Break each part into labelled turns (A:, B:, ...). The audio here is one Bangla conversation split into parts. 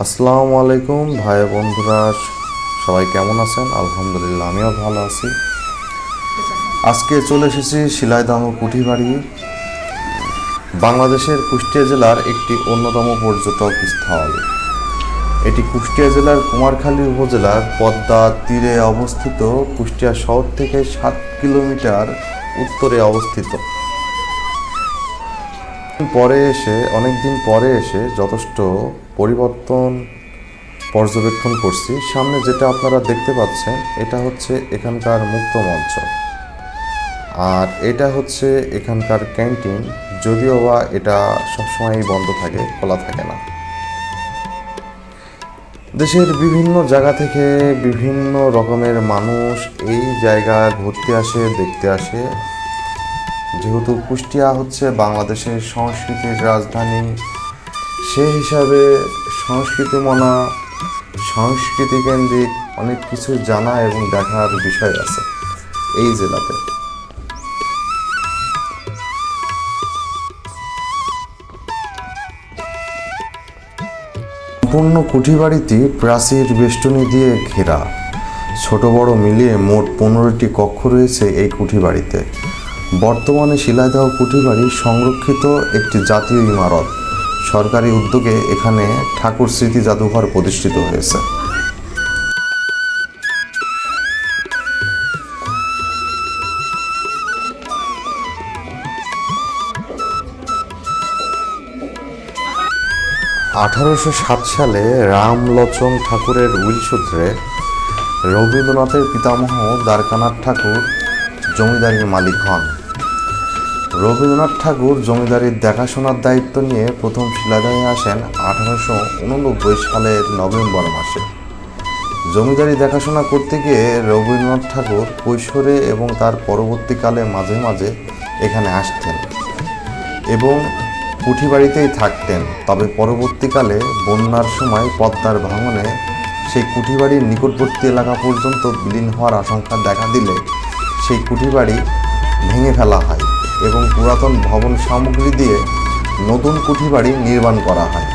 A: আসসালামু আলাইকুম, ভাই বন্ধুরা, সবাই কেমন আছেন? আলহামদুলিল্লাহ, আমিও ভালো আছি। আজকে চলে এসেছি শিলাইদহ কুঠিবাড়ি। বাংলাদেশের কুষ্টিয়া জেলার একটি অন্যতম পর্যটক স্থল। এটি কুষ্টিয়া জেলার কুমারখালী উপজেলার পদ্মা তীরে অবস্থিত। কুষ্টিয়া শহর থেকে সাত কিলোমিটার উত্তরে অবস্থিত। পরে এসে অনেক দিন পরে এসে যথেষ্ট পরিবর্তন পর্যবেক্ষণ করছি। সামনে যেটা আপনারা দেখতে পাচ্ছেন, এটা হচ্ছে এখানকার মুক্ত মঞ্চ। আর এটা হচ্ছে এখানকার ক্যান্টিন, যদিও বা এটা সবসময়ই বন্ধ থাকে, খোলা থাকে না। দেশের বিভিন্ন জায়গা থেকে বিভিন্ন রকমের মানুষ এই জায়গায় ঘুরতে আসে, দেখতে আসে। যেহেতু কুষ্টিয়া হচ্ছে বাংলাদেশের সংস্কৃতির রাজধানী সেই হিসাবে সংস্কৃতি মনা, সংস্কৃতি কেন্দ্রিক অনেক কিছু জানা এবং দেখার বিষয় আছে এই জেলাতে। সম্পূর্ণ কুঠিবাড়িটি প্রাচীর বেষ্টনী দিয়ে ঘেরা। ছোট বড় মিলিয়ে মোট পনেরোটি কক্ষ রয়েছে এই কুঠিবাড়িতে। বর্তমানে শিলাইদহ কুঠিবাড়ি সংরক্ষিত একটি জাতীয় ইমারত। সরকারি উদ্যোগে এখানে ঠাকুর স্মৃতি জাদুঘর প্রতিষ্ঠিত হয়েছে। আঠারোশো সাত সালে রামলোচন ঠাকুরের উইল সূত্রে রবীন্দ্রনাথের পিতামহ দ্বারকানাথ ঠাকুর জমিদারির মালিক হন। রবীন্দ্রনাথ ঠাকুর জমিদারির দেখাশোনার দায়িত্ব নিয়ে প্রথম শিলাদহে আসেন আঠারোশো উননব্বই সালের নভেম্বর মাসে। জমিদারি দেখাশোনা করতে গিয়ে রবীন্দ্রনাথ ঠাকুর কৈশোরে এবং তার পরবর্তীকালে মাঝে মাঝে এখানে আসতেন এবং কুঠিবাড়িতেই থাকতেন। তবে পরবর্তীকালে বন্যার সময় পদ্মার ভাঙনে সেই কুঠিবাড়ির নিকটবর্তী এলাকা পর্যন্ত বিলীন হওয়ার আশঙ্কা দেখা দিলে সেই কুঠিবাড়ি ভেঙে ফেলা হয়। এবং পুরাতন ভবন সামগ্রী দিয়ে নতুন কুঠিবাড়ি নির্মাণ করা হয়।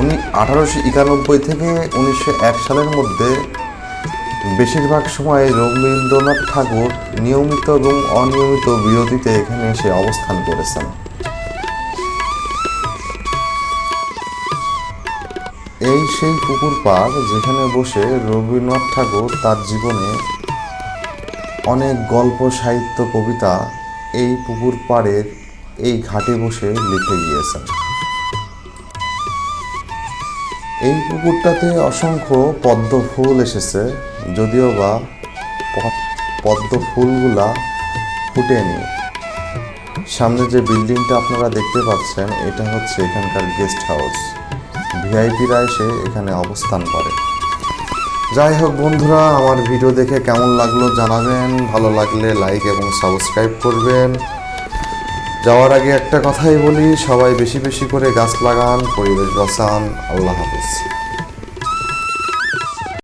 A: উনি আঠারোশো একানব্বই থেকে উনিশশো এক সালের মধ্যে বেশিরভাগ সময় রবীন্দ্রনাথ ঠাকুর নিয়মিত এবং অনিয়মিত বিরতিতে এখানে এসে অবস্থান করেছেন। এই সেই পুকুর পাড় যেখানে বসে রবীন্দ্রনাথ ঠাকুর তার জীবনে অনেক গল্প, সাহিত্য, কবিতা এই পুকুর পাড়ের এই ঘাটে বসে লিখে গিয়েছেন। এই পুকুরটাতে অসংখ্য পদ্ম ফুল এসেছে, যদিও বা পদ্ম ফুলগুলা ফুটেনি। সামনে যে বিল্ডিংটা আপনারা দেখতে পাচ্ছেন, এটা হচ্ছে এখানকার গেস্ট হাউস। ভিআইপিরা এসে এখানে অবস্থান করে। যাই হোক বন্ধুরা, আমার ভিডিও দেখে কেমন লাগল জানাবেন। ভালো লাগলে লাইক এবং সাবস্ক্রাইব করবেন। যাওয়ার আগে একটা কথাই বলি, সবাই বেশি বেশি করে গাছ লাগান, পরিবেশ বাঁচান। আল্লাহ হাফিজ।